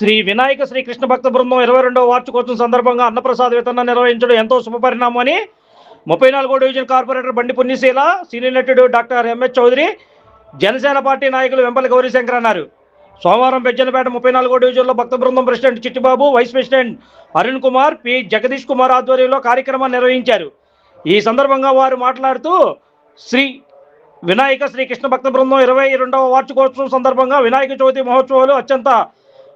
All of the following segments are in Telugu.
శ్రీ వినాయక శ్రీ కృష్ణ భక్త బృందం ఇరవై రెండవ వార్షికోత్సవం సందర్భంగా అన్నప్రసాద్ వితరణ నిర్వహించడం ఎంతో శుభపరిణామం అని ముప్పై నాలుగో డివిజన్ కార్పొరేటర్ బండి పుణ్యశీల సీనియర్ నటుడు doctor M S Chowdary Janasena party నాయకులు వెంపల్లి గౌరీశంకర్ అన్నారు. సోమవారం బెజ్జనపేట ముప్పై నాలుగో డివిజన్లో భక్త బృందం president Chittibabu vice president Arun Kumar P. Jagadish Kumar ఆధ్వర్యంలో కార్యక్రమాన్ని నిర్వహించారు. ఈ సందర్భంగా వారు మాట్లాడుతూ శ్రీ వినాయక శ్రీ కృష్ణ భక్త బృందం ఇరవై రెండవ వార్షికోత్సవం సందర్భంగా వినాయక చవితి మహోత్సవాలు అత్యంత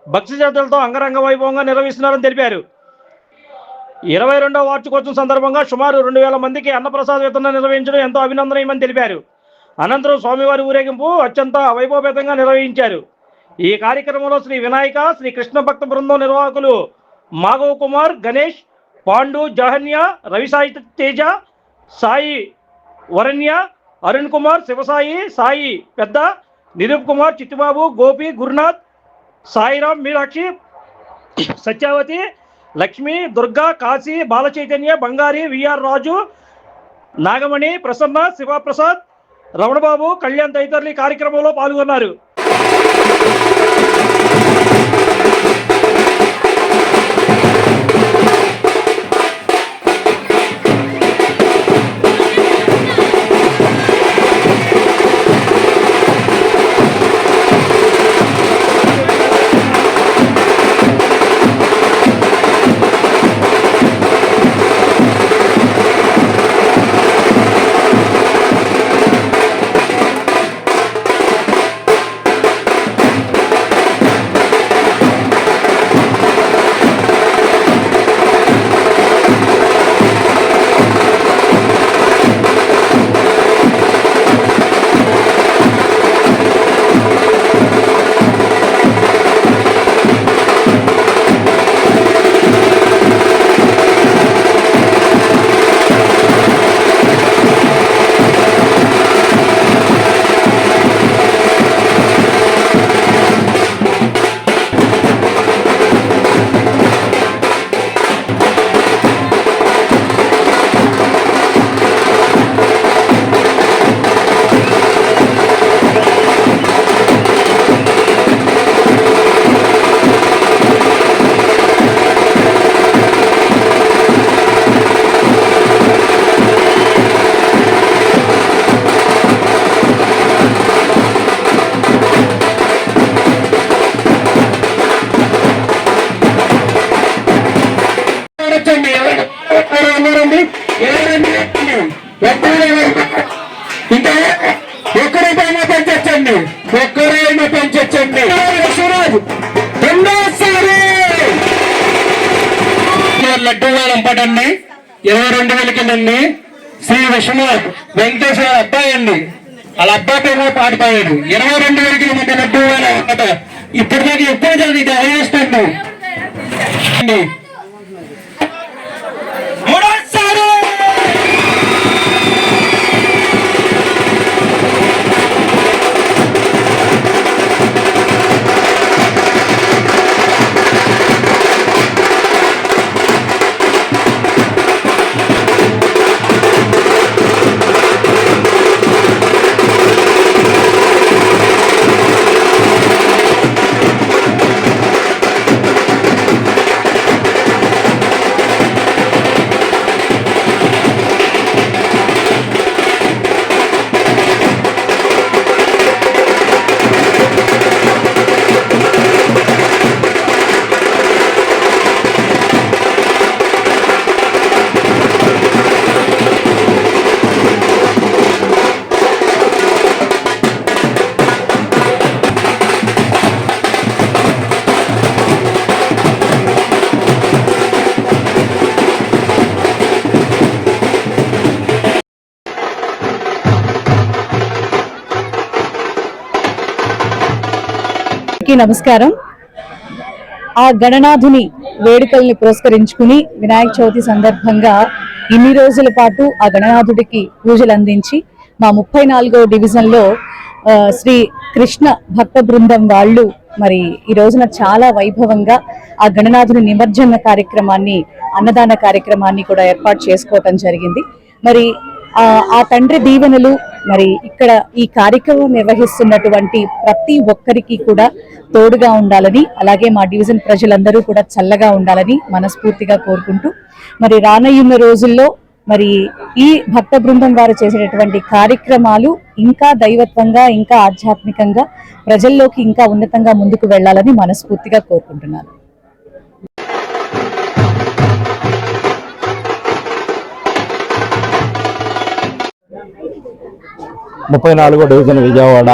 భక్తి శ్రద్ధలతో అంగరంగ వైభవంగా నిర్వహిస్తున్నారని తెలిపారు. ఇరవై రెండవ వార్షికోత్సవం సందర్భంగా సుమారు రెండు వేల మందికి అన్నప్రసాద వితరణ నిర్వహించడం ఎంతో అభినందనీయమని తెలిపారు. అనంతరం స్వామివారి ఊరేగింపు అత్యంత వైభవపేతంగా నిర్వహించారు. ఈ కార్యక్రమంలో శ్రీ వినాయక శ్రీ కృష్ణ భక్త బృందం నిర్వాహకులు మాధవ్ కుమార్ గణేష్ పాండు జహన్య రవిసాయి తేజ సాయి వరణ్య అరుణ్ కుమార్ శివసాయి సాయి పెద్ద నిరూప్ కుమార్ చిట్టిబాబు గోపి గురునాథ్ సాయిరామ్ మీనాక్షి సత్యావతి లక్ష్మి దుర్గా కాశీ బాలచైతన్య బంగారి విఆర్ రాజు నాగమణి ప్రసన్న శివప్రసాద్ రమణబాబు కళ్యాణ్ తదితరులు ఈ కార్యక్రమంలో పాల్గొన్నారు. ఎక్కడ ఇంకా ఒక్కరైనా పెంచండి ఒక్కరైనా పెంచండి విశ్వరాజు రెండోసారి. లడ్డు వాళ్ళంపటండి ఇరవై రెండు వేల కిందండి శ్రీ విశ్వనాథ్ వెంకటేశ్వర అబ్బాయి అండి. వాళ్ళ అబ్బాయి పేరు పాడిపోయాడు ఇరవై రెండు వేల కింద లడ్డు వాళ్ళ అన్నమాట ఇప్పుడు నాకు ఎప్పుడు జరిగింది? హైయెస్ట్ అందరికీ నమస్కారం. ఆ గణనాథుని వేడుకల్ని పురస్కరించుకుని వినాయక చవితి సందర్భంగా ఇన్ని రోజుల పాటు ఆ గణనాథుడికి పూజలు అందించి మా ముప్పై నాలుగో డివిజన్లో శ్రీ కృష్ణ భక్త బృందం వాళ్ళు మరి ఈ రోజున చాలా వైభవంగా ఆ గణనాథుని నిమజ్జన కార్యక్రమాన్ని అన్నదాన కార్యక్రమాన్ని కూడా ఏర్పాటు చేసుకోవటం జరిగింది. మరి ఆ తండ్రి దీవెనలు మరి ఇక్కడ ఈ కార్యక్రమం నిర్వహిస్తున్నటువంటి ప్రతి ఒక్కరికి కూడా తోడుగా ఉండాలని అలాగే మా డివిజన్ ప్రజలందరూ కూడా చల్లగా ఉండాలని మనస్ఫూర్తిగా కోరుకుంటూ మరి రానయ్యున్న రోజుల్లో మరి ఈ భక్త బృందం వారు చేసేటటువంటి కార్యక్రమాలు ఇంకా దైవత్వంగా ఇంకా ఆధ్యాత్మికంగా ప్రజల్లోకి ఇంకా ఉన్నతంగా ముందుకు వెళ్ళాలని మనస్ఫూర్తిగా కోరుకుంటున్నాను. ముప్పై నాలుగో డివిజన్ విజయవాడ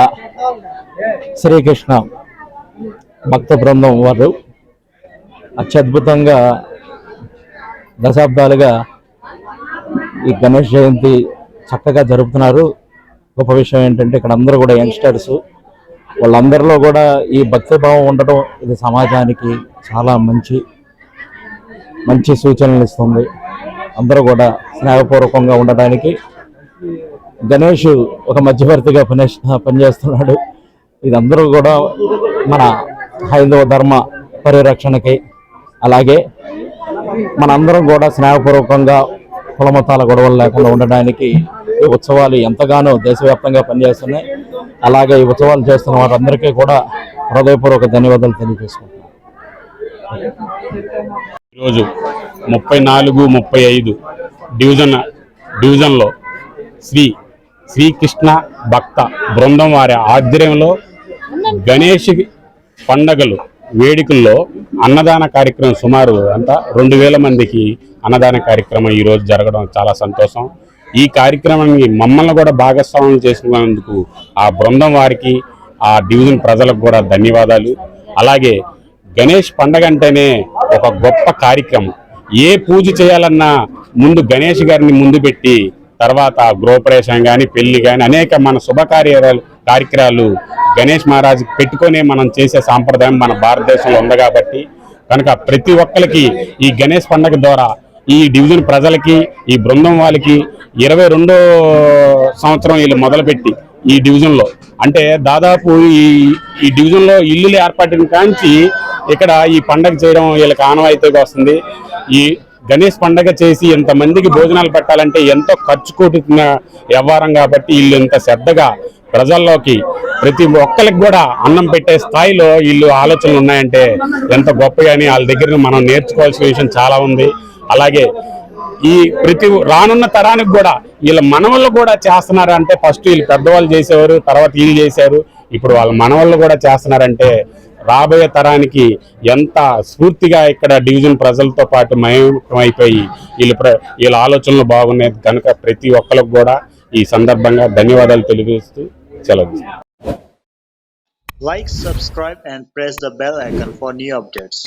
శ్రీకృష్ణ భక్త బృందం వారు అత్యద్భుతంగా దశాబ్దాలుగా ఈ గణేష్ జయంతి చక్కగా జరుపుతున్నారు. గొప్ప విషయం ఏంటంటే ఇక్కడ అందరూ కూడా యంగ్స్టర్స్. వాళ్ళందరిలో కూడా ఈ భక్తి భావం ఉండటం ఇది సమాజానికి చాలా మంచి మంచి సూచనలు ఇస్తుంది. అందరూ కూడా స్నేహపూర్వకంగా ఉండడానికి గణేష్ ఒక మధ్యవర్తిగా పని పనిచేస్తున్నాడు. ఇదందరూ కూడా మన హైందవ ధర్మ పరిరక్షణకి అలాగే మనందరం కూడా స్నేహపూర్వకంగా కులమతాల గొడవలు లేకుండా ఉండడానికి ఈ ఉత్సవాలు ఎంతగానో దేశవ్యాప్తంగా పనిచేస్తున్నాయి. అలాగే ఈ ఉత్సవాలు చేస్తున్న వారందరికీ కూడా హృదయపూర్వక ధన్యవాదాలు తెలియజేసుకుంటున్నాను. ఈరోజు ముప్పై నాలుగు ముప్పై ఐదు డివిజన్ డివిజన్లో శ్రీ శ్రీకృష్ణ భక్త బృందం వారి ఆధ్వర్యంలో గణేష్ పండగలు వేడుకల్లో అన్నదాన కార్యక్రమం సుమారు అంతా రెండు వేల మందికి అన్నదాన కార్యక్రమం ఈరోజు జరగడం చాలా సంతోషం. ఈ కార్యక్రమాన్ని మమ్మల్ని కూడా భాగస్వామ్యం చేసుకునేందుకు ఆ బృందం వారికి ఆ డివిజన్ ప్రజలకు కూడా ధన్యవాదాలు. అలాగే గణేష్ పండగ అంటేనే ఒక గొప్ప కార్యక్రమం. ఏ పూజ చేయాలన్నా ముందు గణేష్ గారిని ముందు పెట్టి తర్వాత గృహప్రవేశం కానీ పెళ్ళి కానీ అనేక మన శుభకార్యాలు కార్యక్రమాలు గణేష్ మహారాజ్ పెట్టుకునే మనం చేసే సాంప్రదాయం మన భారతదేశంలో ఉంది కాబట్టి కనుక ప్రతి ఒక్కరికి ఈ గణేష్ పండగ ద్వారా ఈ డివిజన్ ప్రజలకి ఈ బృందం వాళ్ళకి ఇరవై రెండో సంవత్సరం వీళ్ళు మొదలుపెట్టి ఈ డివిజన్లో. అంటే దాదాపు ఈ ఈ డివిజన్లో ఇల్లులు ఏర్పడిన కాంచి ఇక్కడ ఈ పండగ చేయడం వీళ్ళకి ఆనవాయితీగా వస్తుంది. ఈ గణేష్ పండగ చేసి ఎంతమందికి భోజనాలు పెట్టాలంటే ఎంతో ఖర్చు కూడుతున్న వ్యవహారం కాబట్టి వీళ్ళు ఇంత శ్రద్ధగా ప్రజల్లోకి ప్రతి ఒక్కరికి కూడా అన్నం పెట్టే స్థాయిలో వీళ్ళు ఆలోచనలు ఉన్నాయంటే ఎంత గొప్పగాని వాళ్ళ దగ్గర మనం నేర్చుకోవాల్సిన విషయం చాలా ఉంది. అలాగే ఈ ప్రతి రానున్న తరానికి కూడా వీళ్ళ మనవళ్ళు కూడా చేస్తున్నారు అంటే ఫస్ట్ వీళ్ళు పెద్దవాళ్ళు చేసేవారు తర్వాత వీళ్ళు చేశారు. ఇప్పుడు వాళ్ళ మనవళ్ళు కూడా చేస్తున్నారంటే రాబోయే తరానికి ఎంత స్ఫూర్తిగా ఇక్కడ డివిజన్ ప్రజలతో పాటు మయమైపోయి వీళ్ళు ప్ర వీళ్ళ ఆలోచనలు బాగున్నాయి. కనుక ప్రతి ఒక్కరికి కూడా ఈ సందర్భంగా ధన్యవాదాలు తెలియజేస్తూ సెలవు like subscribe and press the bell icon for new updates